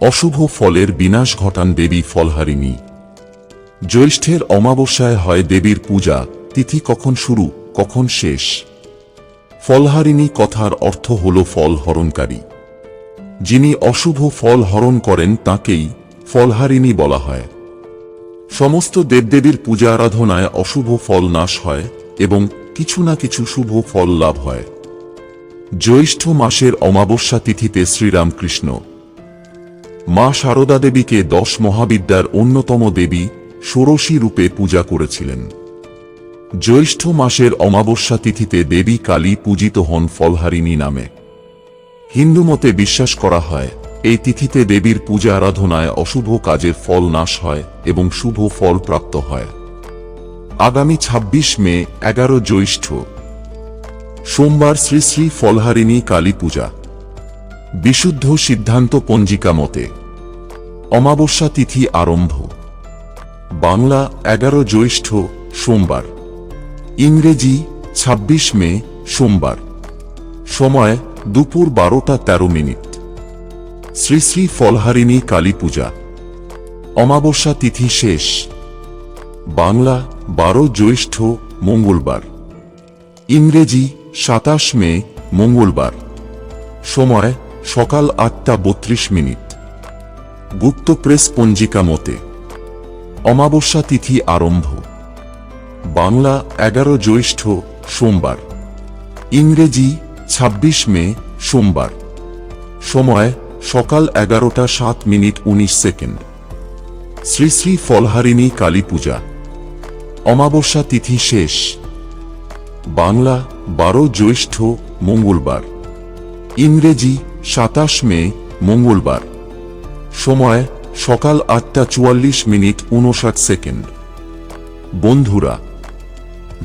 অশুভ ফলের বিনাশ ঘটান দেবী ফলহারিণী। জ্যৈষ্ঠের অমাবস্যায় হয় দেবীর পূজা, তিথি কখন শুরু, কখন শেষ। ফলহারিণী কথার অর্থ হল ফল হরণকারী। যিনি অশুভ ফল হরণ করেন তাকেই ফলহারিণী বলা হয়। সমস্ত দেবদেবীর পূজা আরাধনায় অশুভ ফল নাশ হয় এবং কিছু না কিছু শুভ ফল লাভ হয়। জ্যৈষ্ঠ মাসের অমাবস্যা তিথিতে শ্রীরামকৃষ্ণ মা সারদা দেবীকে দশ মহাবিদ্যার অন্যতম দেবী ষোড়শী রূপে পূজা করেছিলেন। জ্যৈষ্ঠ মাসের অমাবস্যা তিথিতে দেবী কালী পূজিত হন ফলহারিণী নামে। হিন্দু মতে বিশ্বাস করা হয়, এই তিথিতে দেবীর পূজা আরাধনায় অশুভ কাজের ফল নাশ হয় এবং শুভ ফল প্রাপ্ত হয়। আগামী ২৬ মে, এগারো জ্যৈষ্ঠ। সোমবার শ্রী শ্রী ফলহারিণী কালী পূজা। বিশুদ্ধ সিদ্ধান্ত পঞ্জিকা মতে অমাবস্যা তিথি আরম্ভ। বাংলা এগারো জ্যৈষ্ঠ সোমবার। ইংরেজি ২৬ মে সোমবার। সময় দুপুর বারোটা তেরো মিনিট। শ্রী শ্রী ফলহারিণী কালী পূজা। অমাবস্যা তিথি শেষ। বাংলা বারো জ্যৈষ্ঠ মঙ্গলবার। ইংরেজি সাতাশ মে মঙ্গলবার। সময় সকাল আটটা বত্রিশ মিনিট। গুপ্ত প্রেস পঞ্জিকা মতে, অমাবস্যা তিথি আরম্ভ। বাংলা এগারো জ্যৈষ্ঠ সোমবার। ইংরেজি ২৬ মে সোমবার। সময় সকাল এগারোটা সাত মিনিট উনিশ সেকেন্ড। শ্রী শ্রী ফলহারিণী কালী পূজা। অমাবস্যা তিথি শেষ। বাংলা বারো জ্যৈষ্ঠ মঙ্গলবার। ইংরেজি সাতাশ মে মঙ্গলবার। সময় সকাল আটটা চুয়াল্লিশ মিনিট উনষাট সেকেন্ড। বন্ধুরা,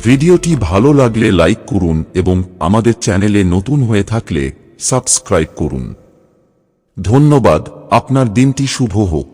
ভিডিওটি ভালো লাগলে লাইক করুন এবং আমাদের চ্যানেলে নতুন হয়ে থাকলে সাবস্ক্রাইব করুন। ধন্যবাদ, আপনার দিনটি শুভ হোক।